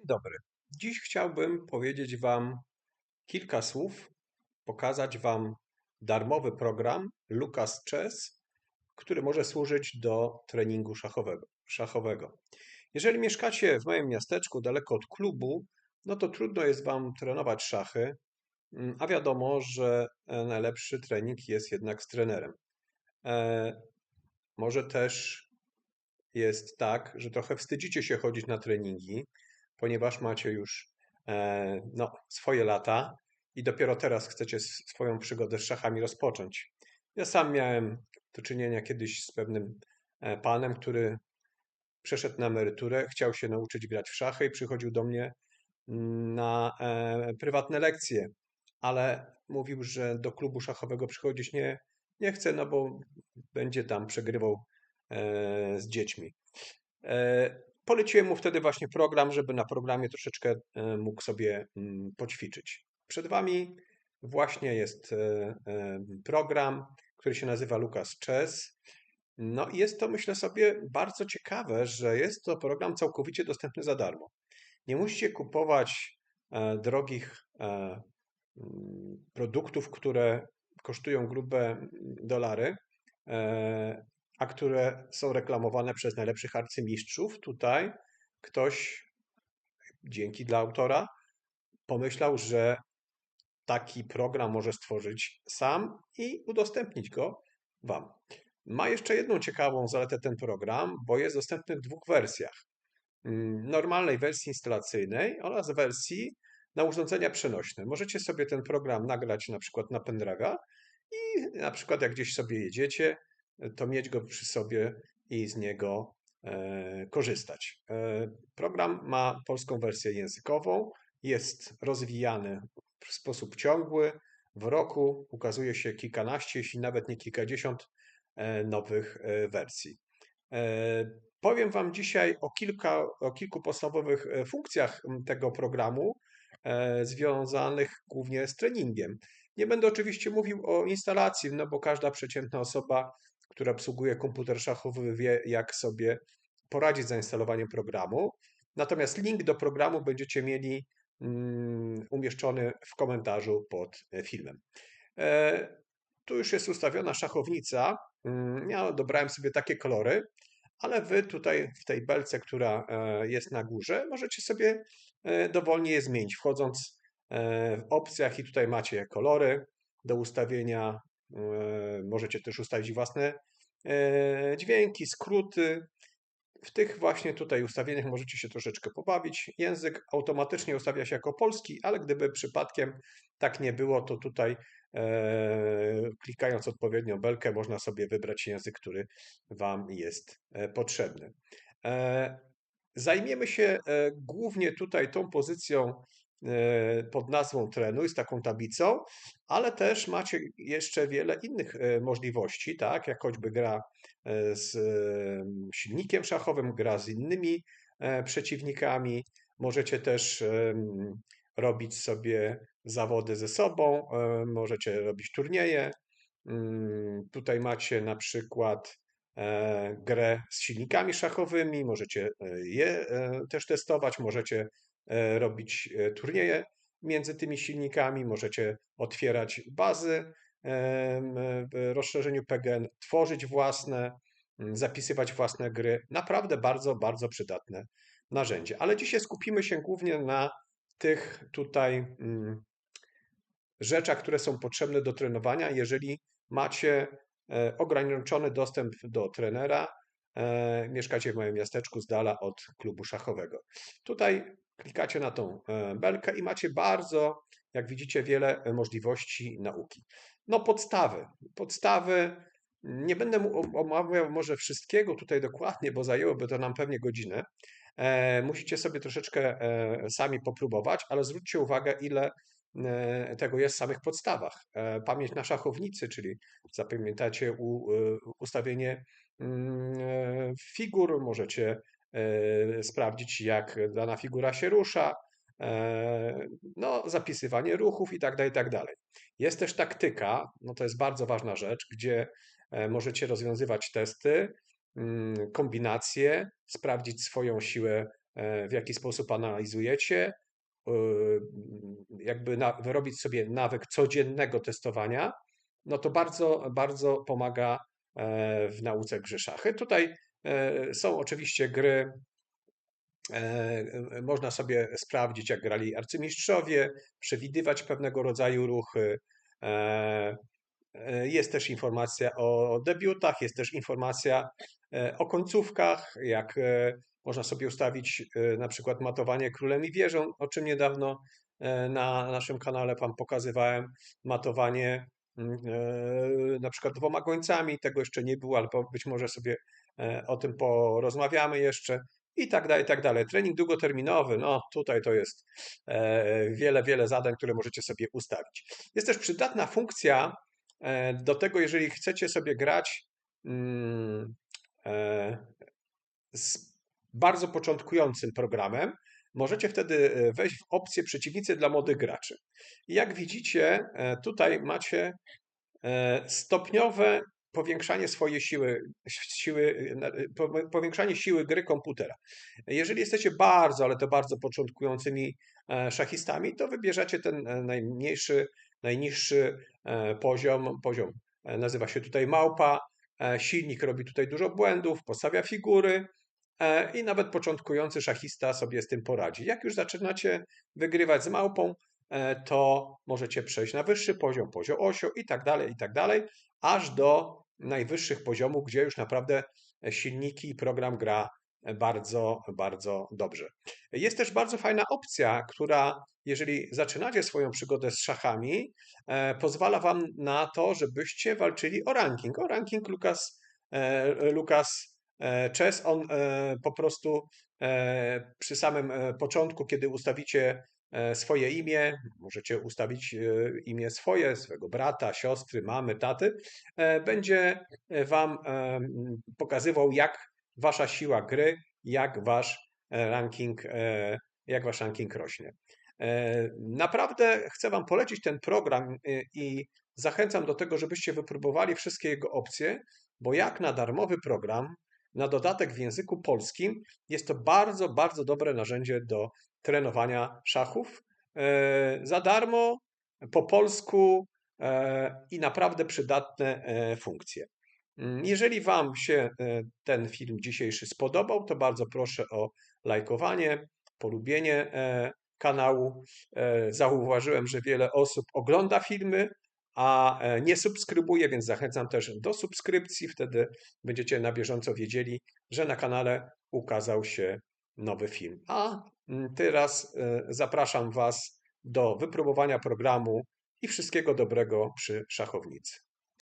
Dzień dobry. Dziś chciałbym powiedzieć Wam kilka słów, pokazać Wam darmowy program Lucas Chess, który może służyć do treningu szachowego. szachowego. Jeżeli mieszkacie w moim miasteczku daleko od klubu, no to trudno jest Wam trenować szachy, mm, a wiadomo, że e, najlepszy trening jest jednak z trenerem. E, może też jest tak, że trochę wstydzicie się chodzić na treningi, ponieważ macie już e, no, swoje lata i dopiero teraz chcecie swoją przygodę z szachami rozpocząć. Ja sam miałem do czynienia kiedyś z pewnym e, panem, który przeszedł na emeryturę, chciał się nauczyć grać w szachy i przychodził do mnie mm, na e, prywatne lekcje, ale mówił, że do klubu szachowego przychodzić nie, nie chce, no bo będzie tam przegrywał z dziećmi. Poleciłem mu wtedy właśnie program, żeby na programie troszeczkę e, mógł sobie mm, poćwiczyć. Przed Wami właśnie jest e, e, program, który się nazywa Lucas Chess. No i jest to, myślę sobie, bardzo ciekawe, że jest to program całkowicie dostępny za darmo. Nie musicie kupować drogich mm, produktów, które kosztują grube dolary, a które są reklamowane przez najlepszych arcymistrzów, tutaj ktoś, dzięki dla autora, pomyślał, że taki program może stworzyć sam i udostępnić go Wam. Ma jeszcze jedną ciekawą zaletę ten program, bo jest dostępny w dwóch wersjach. Mm, normalnej wersji instalacyjnej oraz wersji na urządzenia przenośne. Możecie sobie ten program nagrać na przykład na pendrive'a i na przykład jak gdzieś sobie jedziecie, to mieć go przy sobie i z niego e, korzystać. E, program ma polską wersję językową, jest rozwijany w sposób ciągły. W roku ukazuje się kilkanaście, jeśli nawet nie kilkadziesiąt e, nowych wersji. Powiem Wam dzisiaj o, kilka, o kilku podstawowych funkcjach tego programu, związanych głównie z treningiem. Nie będę oczywiście mówił o instalacji, no bo każda przeciętna osoba która obsługuje komputer szachowy, wie, jak sobie poradzić z zainstalowaniem programu. Natomiast link do programu będziecie mieli mm, umieszczony w komentarzu pod e, filmem. E, tu już jest ustawiona szachownica. Mm, ja dobrałem sobie takie kolory, ale wy tutaj w tej belce, która e, jest na górze, możecie sobie dowolnie je zmienić, wchodząc w opcjach i tutaj macie kolory do ustawienia możecie też ustawić własne e, dźwięki, skróty. W tych właśnie tutaj ustawieniach możecie się troszeczkę pobawić. Język automatycznie ustawia się jako polski, ale gdyby przypadkiem tak nie było, to tutaj e, klikając odpowiednią belkę można sobie wybrać język, który Wam jest potrzebny. Zajmiemy się głównie tutaj tą pozycją E, pod nazwą Trenuj z taką tablicą, ale też macie jeszcze wiele innych e, możliwości, tak, jak choćby gra e, z silnikiem szachowym, gra z innymi przeciwnikami. Możecie też robić sobie zawody ze sobą, możecie robić turnieje. Mm, tutaj macie na przykład grę z silnikami szachowymi, możecie je też testować, możecie E, robić e, turnieje między tymi silnikami, możecie otwierać bazy w rozszerzeniu PGN, tworzyć własne, zapisywać własne gry. Naprawdę bardzo, bardzo przydatne narzędzie. Ale dzisiaj skupimy się głównie na tych tutaj rzeczach, które są potrzebne do trenowania. Jeżeli macie e, ograniczony dostęp do trenera, mieszkacie w moim miasteczku z dala od klubu szachowego. Tutaj klikacie na tą e, belkę i macie bardzo, jak widzicie, wiele e, możliwości nauki. No podstawy. Podstawy, nie będę omawiał może wszystkiego tutaj dokładnie, bo zajęłoby to nam pewnie godzinę. E, musicie sobie troszeczkę sami popróbować, ale zwróćcie uwagę, ile tego jest w samych podstawach. Pamięć na szachownicy, czyli zapamiętacie ustawienie mm, figur, możecie sprawdzić, jak dana figura się rusza, e, no, zapisywanie ruchów i tak dalej, i tak dalej. Jest też taktyka, no to jest bardzo ważna rzecz, gdzie e, możecie rozwiązywać testy, mm, kombinacje, sprawdzić swoją siłę e, w jaki sposób analizujecie, e, jakby na, wyrobić sobie nawyk codziennego testowania, no to bardzo, bardzo pomaga e, w nauce gry szachy. Tutaj są oczywiście gry, można sobie sprawdzić, jak grali arcymistrzowie, przewidywać pewnego rodzaju ruchy. Jest też informacja o debiutach, jest też informacja o końcówkach, jak można sobie ustawić e, na przykład matowanie królem i wieżą, o czym niedawno e, na naszym kanale Wam pokazywałem. Matowanie mm, e, na przykład dwoma gońcami, tego jeszcze nie było, ale być może sobie o tym porozmawiamy jeszcze i tak dalej, i tak dalej. Trening długoterminowy, no tutaj to jest wiele, wiele zadań, które możecie sobie ustawić. Jest też przydatna funkcja do tego, jeżeli chcecie sobie grać mm, z bardzo początkującym programem, możecie wtedy e, wejść w opcję przeciwnicy dla młodych graczy. I jak widzicie, e, tutaj macie e, stopniowe powiększanie swojej siły, siły, powiększanie siły gry komputera. Jeżeli jesteście bardzo, ale to bardzo początkującymi szachistami, to wybierzecie ten najmniejszy, najniższy poziom, poziom nazywa się tutaj małpa, silnik robi tutaj dużo błędów, postawia figury, E, i nawet początkujący szachista sobie z tym poradzi. Jak już zaczynacie wygrywać z małpą, e, to możecie przejść na wyższy poziom, poziom osio i tak dalej, i tak dalej, aż do najwyższych poziomów, gdzie już naprawdę silniki i program gra bardzo, bardzo dobrze. Jest też bardzo fajna opcja, która, jeżeli zaczynacie swoją przygodę z szachami, e, pozwala Wam na to, żebyście walczyli o ranking. O ranking Lukas, Lukas Chess, on e, po prostu e, przy samym e, początku, kiedy ustawicie swoje imię, możecie ustawić imię swoje, swojego brata, siostry, mamy, taty, będzie Wam pokazywał, jak Wasza siła gry, jak Wasz ranking, jak Wasz ranking rośnie. Naprawdę chcę Wam polecić ten program i zachęcam do tego, żebyście wypróbowali wszystkie jego opcje, bo jak na darmowy program na dodatek w języku polskim jest to bardzo, bardzo dobre narzędzie do trenowania szachów. E, za darmo, po polsku e, i naprawdę przydatne e, funkcje. Mm, jeżeli Wam się ten film dzisiejszy spodobał, to bardzo proszę o lajkowanie, polubienie kanału. Zauważyłem, że wiele osób ogląda filmy, a nie subskrybuje, więc zachęcam też do subskrypcji. Wtedy będziecie na bieżąco wiedzieli, że na kanale ukazał się nowy film. A mm, teraz e, zapraszam Was do wypróbowania programu i wszystkiego dobrego przy szachownicy.